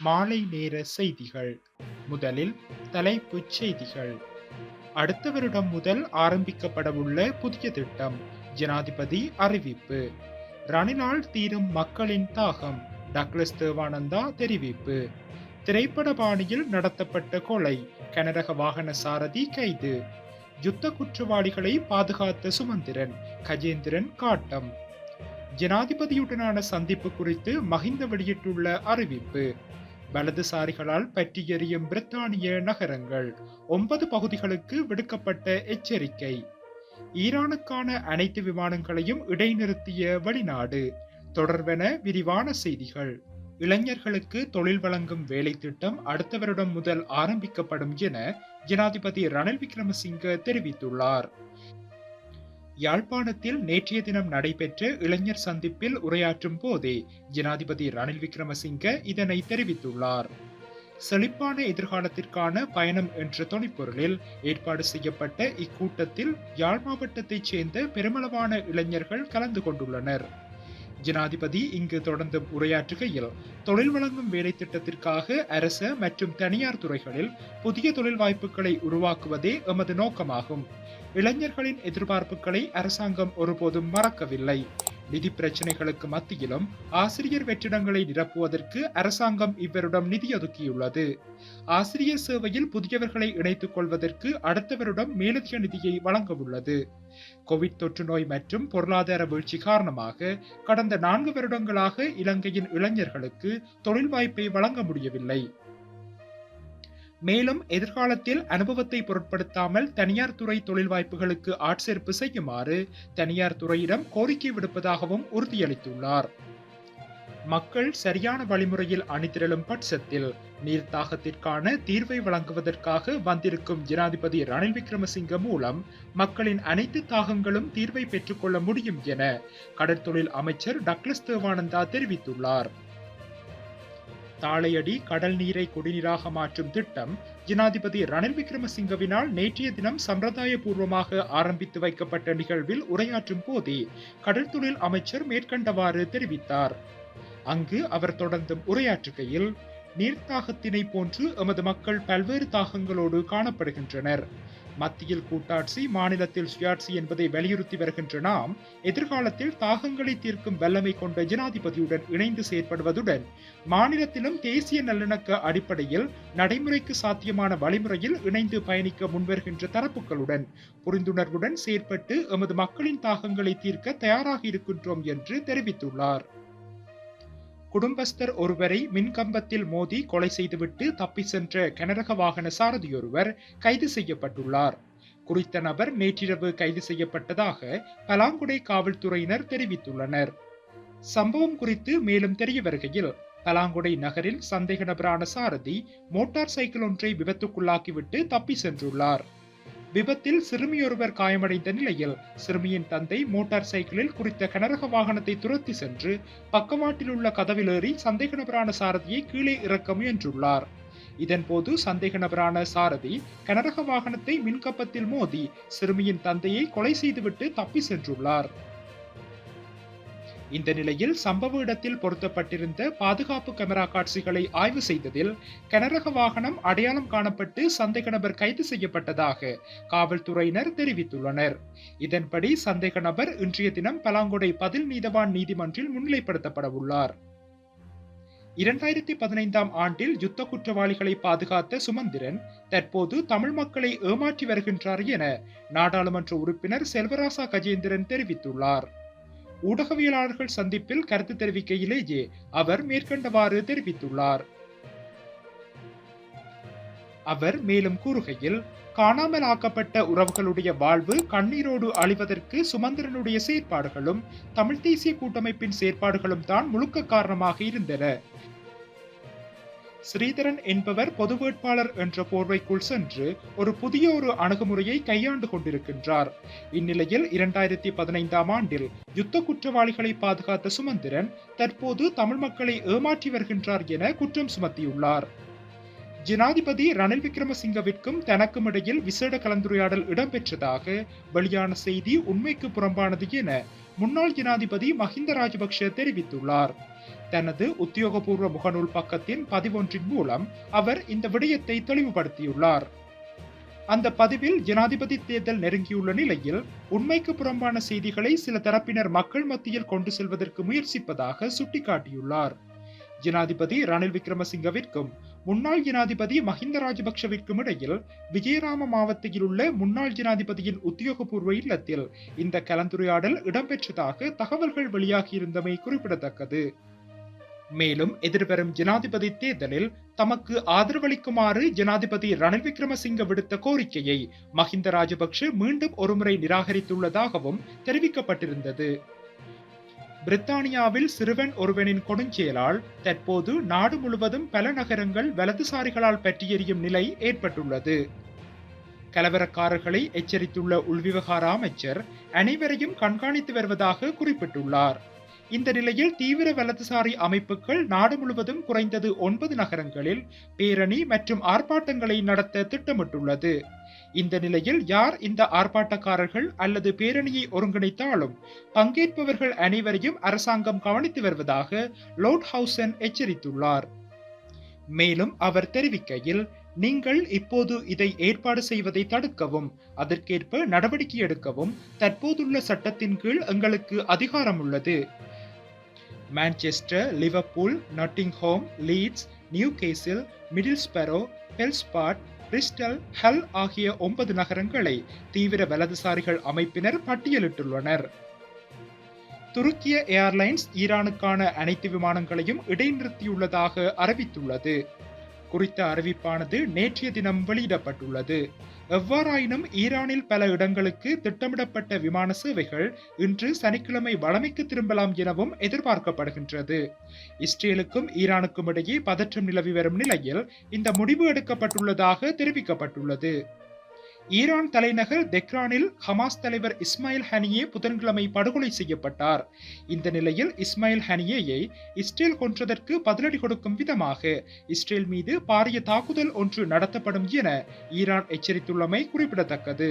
மாலை நேர செய்திகள். முதலில் தலைப்புச் செய்திகள். அடுத்த வருடம் முதல் ஆரம்பிக்கப்படவுள்ள புதிய திட்டம் ஜனாதிபதி அறிவிப்பு. ரணிலால் தீரும் மக்களின் தாகம் டக்ளஸ் தேவானந்தா தெரிவிப்பு. திரைப்பட பாணியில் நடத்தப்பட்ட கொலை கனரக வாகன சாரதி கைது. யுத்த குற்றவாளிகளை பாதுகாத்த சுமந்திரன் கஜேந்திரன் காட்டம். ஜனாதிபதியுடனான சந்திப்பு குறித்து மஹிந்த வெளியிட்டுள்ள அறிவிப்பு. வலதுசாரிகளால் பற்றியெறியும் பிரித்தானிய நகரங்கள். ஒன்பது பகுதிகளுக்கு விடுக்கப்பட்ட எச்சரிக்கை. ஈரானுக்கான அனைத்து விமானங்களையும் இடைநிறுத்திய வெளிநாடு. தொடர்பென விரிவான செய்திகள். இளைஞர்களுக்கு தொழில் வழங்கும் வேலை திட்டம் அடுத்த வருடம் முதல் ஆரம்பிக்கப்படும் என ஜனாதிபதி ரணில் விக்ரமசிங்க தெரிவித்துள்ளார். யாழ்ப்பாணத்தில் நேற்றைய தினம் நடைபெற்ற இளைஞர் சந்திப்பில் உரையாற்றும் போதே ஜனாதிபதி ரணில் விக்ரமசிங்க இதனை தெரிவித்துள்ளார். செழிப்பான எதிர்காலத்திற்கான பயணம் என்ற துணைப்பொருளில் ஏற்பாடு செய்யப்பட்ட இக்கூட்டத்தில் யாழ் மாவட்டத்தைச் சேர்ந்த பெருமளவான இளைஞர்கள் கலந்து கொண்டுள்ளனர். ஜனாதிபதி இங்கு தொடர்ந்து உரையாற்றுகையில் தொழில் வழங்கும் வேலை திட்டத்திற்காக அரச மற்றும் தனியார் துறைகளில் புதிய தொழில் வாய்ப்புகளை உருவாக்குவதே எமது நோக்கமாகும். இளைஞர்களின் எதிர்பார்ப்புகளை அரசாங்கம் ஒருபோதும் மறக்கவில்லை. நிதி பிரச்சனைகளுக்கு மத்தியிலும் ஆசிரியர் வெற்றிடங்களை நிரப்புவதற்கு அரசாங்கம் இவரிடம் நிதி ஒதுக்கியுள்ளது. ஆசிரியர் சேவையில் புதியவர்களை இணைத்துக் கொள்வதற்கு அடுத்த வருடம் மேலதிக நிதியை வழங்க உள்ளது கோவிட் தொற்று நோய் மற்றும் பொருளாதார வீழ்ச்சி காரணமாக கடந்த நான்கு வருடங்களாக இலங்கையின் இளைஞர்களுக்கு தொழில் வாய்ப்பை வழங்க முடியவில்லை. மேலும் எதிர்காலத்தில் அனுபவத்தை பொருட்படுத்தாமல் தனியார் துறை தொழில் வாய்ப்புகளுக்கு ஆட்சேர்ப்பு செய்யுமாறு தனியார் துறையிடம் கோரிக்கை விடுப்பதாகவும் உறுதியளித்துள்ளார். மக்கள் சரியான வழிமுறையில் அணிதிரளும் பட்சத்தில் நீர்த்தாகத்திற்கான தீர்வை வழங்குவதற்காக வந்திருக்கும் ஜனாதிபதி ரணில் விக்ரமசிங்க மூலம் மக்களின் அனைத்து தாகங்களும் தீர்வை பெற்றுக்கொள்ள முடியும் என கடற்தொழில் அமைச்சர் டக்ளஸ் தேவானந்தா தெரிவித்துள்ளார். தாளையடி கடல் நீரை குடிநீராக மாற்றும் திட்டம் ஜனாதிபதி ரணில் விக்ரமசிங்கவினால் நேற்றைய தினம் சம்பிரதாய பூர்வமாக ஆரம்பித்து வைக்கப்பட்ட நிகழ்வில் உரையாற்றும் போதே கடல் தொழில் அமைச்சர் மேற்கண்டவாறு தெரிவித்தார். அங்கு அவர் தொடர்ந்தும் உரையாற்றுகையில் நீர்த்தாகத்தினை போன்று எமது மக்கள் பல்வேறு தாகங்களோடு காணப்படுகின்றனர். மத்தியில் கூட்டாட்சி மாநிலத்தில் சுயாட்சி என்பதை வலியுறுத்தி வருகின்ற நாம் எதிர்காலத்தில் தாகங்களை தீர்க்கும் வல்லமை கொண்ட ஜனாதிபதியுடன் இணைந்து செயற்படுவதுடன் மாநிலத்திலும் தேசிய நல்லிணக்க அடிப்படையில் நடைமுறைக்கு சாத்தியமான வழிமுறையில் இணைந்து பயணிக்க முன்வருகின்ற தரப்புகளுடன் புரிந்துணர்வுடன் செயற்பட்டு எமது மக்களின் தாகங்களை தீர்க்க தயாராக இருக்கின்றோம் என்று தெரிவித்துள்ளார். குடும்பஸ்தர் ஒருவரை மின்கம்பத்தில் மோதி கொலை செய்துவிட்டு தப்பி சென்ற கனரக வாகன சாரதியொருவர் கைது செய்யப்பட்டுள்ளார். குறித்த நபர் நேற்றிரவு கைது செய்யப்பட்டதாக பலாங்குடை காவல்துறையினர் தெரிவித்துள்ளனர். சம்பவம் குறித்து மேலும் தெரிய வருகையில் பலாங்குடை நகரில் சந்தேக நபரான சாரதி மோட்டார் சைக்கிள் ஒன்றை விபத்துக்குள்ளாக்கிவிட்டு தப்பி சென்றுள்ளார். விபத்தில் சிறுமியொருவர் காயமடைந்த நிலையில் சிறுமியின் தந்தை மோட்டார் சைக்கிளில் குறித்த கனரக வாகனத்தை துரத்தி சென்று பக்கவாட்டில் உள்ள கதவிலேறி சந்தேக நபரான சாரதியை கீழே இறக்க முயன்றுள்ளார். இதன்போது சந்தேக நபரான சாரதி கனரக வாகனத்தை மின்கப்பத்தில் மோதி சிறுமியின் தந்தையை கொலை செய்துவிட்டு தப்பி சென்றுள்ளார். இந்த நிலையில் சம்பவ இடத்தில் பொருத்தப்பட்டிருந்த பாதுகாப்பு கேமரா காட்சிகளை ஆய்வு செய்ததில் கனரக வாகனம் அடையாளம் காணப்பட்டு சந்தேக நபர் கைது செய்யப்பட்டதாக காவல்துறையினர் தெரிவித்துள்ளனர். இதன்படி சந்தேக நபர் இன்றைய தினம் பலாங்குடை பதில் நீதவான் நீதிமன்றில் முன்னிலைப்படுத்தப்பட உள்ளார். இரண்டாயிரத்தி பதினைந்தாம் ஆண்டில் யுத்த குற்றவாளிகளை பாதுகாத்த சுமந்திரன் தற்போது தமிழ் மக்களை ஏமாற்றி வருகின்றார் என நாடாளுமன்ற உறுப்பினர் செல்வராசா கஜேந்திரன் தெரிவித்துள்ளார். ஊடகவியலாளர்கள் சந்திப்பில் கருத்து தெரிவிக்கையிலேயே அவர் மேற்கண்டவாறு தெரிவித்துள்ளார். அவர் மேலும் கூறுகையில் காணாமல் ஆக்கப்பட்ட உறவுகளுடைய வாழ்வு கண்ணீரோடு அழிவதற்கு சுமந்திரனுடைய செயற்பாடுகளும் தமிழ் தேசிய கூட்டமைப்பின் செயற்பாடுகளும் தான் முழுக்க காரணமாக இருந்தன. ஸ்ரீதரன் என்பவர் பொது வேட்பாளர் என்ற போர்வைக்குள் சென்று ஒரு புதிய ஒரு அணுகுமுறையை கையாண்டு கொண்டிருக்கின்றார். இந்நிலையில் இரண்டாயிரத்தி பதினைந்தாம் ஆண்டில் யுத்த குற்றவாளிகளை பாதுகாத்த சுமந்திரன் தற்போது தமிழ் மக்களை ஏமாற்றி வருகின்றார் என குற்றம் சுமத்தியுள்ளார். ஜனாதிபதி ரணில் விக்ரமசிங்கவிற்கும் தனக்கும் இடையில் விசேட கலந்துரையாடல் இடம்பெற்றதாக வெளியான செய்தி உண்மைக்கு புறம்பானது என முன்னாள் ஜனாதிபதி மஹிந்த ராஜபக்ஷ தெரிவித்துள்ளார். தனது உத்தியோகபூர்வ முகநூல் பக்கத்தின் பதிவொன்றின் மூலம் அவர் இந்த விடயத்தை தெளிவுபடுத்தியுள்ளார். அந்த பதிவில் ஜனாதிபதி தேர்தல் நெருங்கியுள்ள நிலையில் உண்மைக்கு புறம்பான செய்திகளை சில தரப்பினர் மக்கள் மத்தியில் கொண்டு செல்வதற்கு முயற்சிப்பதாக சுட்டிக்காட்டியுள்ளார். ஜனாதிபதி ரணில் விக்ரமசிங்கவிற்கும் முன்னாள் ஜனாதிபதி மஹிந்த ராஜபக்ஷவிற்கும் இடையில் விஜயராம மாவட்டத்தில் உள்ள முன்னாள் ஜனாதிபதியின் உத்தியோகபூர்வ இல்லத்தில் இந்த கலந்துரையாடல் இடம்பெற்றதாக தகவல்கள் வெளியாகியிருந்தமை குறிப்பிடத்தக்கது. மேலும் எதிர்வரும் ஜனாதிபதி தேர்தலில் தமக்கு ஆதரவளிக்குமாறு ஜனாதிபதி ரணில் விக்ரமசிங்க விடுத்த கோரிக்கையை மஹிந்த ராஜபக்ஷ மீண்டும் ஒருமுறை நிராகரித்துள்ளதாகவும் தெரிவிக்கப்பட்டிருந்தது. பிரித்தானியாவில் சிறுவன் ஒருவனின் கொடுஞ்செயலால் தற்போது நாடு முழுவதும் பல நகரங்கள் வலதுசாரிகளால் பற்றியெறியும் நிலை ஏற்பட்டுள்ளது. கலவரக்காரர்களை எச்சரித்துள்ள உள்விவகார அமைச்சர் அனைவரையும் கண்காணித்து வருவதாக குறிப்பிட்டுள்ளார். இந்த நிலையில் தீவிர வலதுசாரி அமைப்புகள் நாடு முழுவதும் குறைந்தது ஒன்பது நகரங்களில் பேரணி மற்றும் ஆர்ப்பாட்டங்களை நடத்த திட்டமிட்டுள்ளது. இந்த நிலையில் யார் இந்த ஆர்ப்பாட்டக்காரர்கள் அல்லது பேரணியை ஒருங்கிணைத்தாலும் பங்கேற்பவர்கள் அனைவரையும் அரசாங்கம் கவனித்து வருவதாக லோட் ஹவுசன் எச்சரித்துள்ளார். மேலும் அவர் தெரிவிக்கையில் நீங்கள் இப்போது இதை ஏற்பாடு செய்வதை தடுக்கவும் அதற்கேற்ப நடவடிக்கை எடுக்கவும் தற்போதுள்ள சட்டத்தின் கீழ் எங்களுக்கு அதிகாரம் உள்ளது Manchester Liverpool Nottingham Leeds Newcastle Middlesbrough Belfast Bristol ஹல் ஆகிய ஒன்பது நகரங்களை தீவிர வலதுசாரிகள் அமைப்பினர் பட்டியலிட்டுள்ளனர். துருக்கிய ஏர்லைன்ஸ் ஈரானுக்கான அனைத்து விமானங்களையும் இடைநிறுத்தியுள்ளதாக அறிவித்துள்ளது. குறித்த அறிவிப்பானது நேற்றைய தினம் வெளியிடப்பட்டுள்ளது. எவ்வாறாயினும் ஈரானில் பல இடங்களுக்கு திட்டமிடப்பட்ட விமான சேவைகள் இன்று சனிக்கிழமை வளமைக்கு திரும்பலாம் எனவும் எதிர்பார்க்கப்படுகின்றது. இஸ்ரேலுக்கும் ஈரானுக்கும் இடையே பதற்றம் நிலவி வரும் நிலையில் இந்த முடிவு எடுக்கப்பட்டுள்ளதாக தெரிவிக்கப்பட்டுள்ளது. ஈரான் தலைநகர் தெக்ரானில் ஹமாஸ் தலைவர் இஸ்மாயில் ஹனியே புதன்கிழமை படுகொலை செய்யப்பட்டார். இந்த நிலையில் இஸ்மாயில் ஹனியேயை இஸ்ரேல் கொன்றதற்கு பதிலடி கொடுக்கும் விதமாக இஸ்ரேல் மீது பாரிய தாக்குதல் ஒன்று நடத்தப்படும் என ஈரான் எச்சரித்துள்ளமை குறிப்பிடத்தக்கது.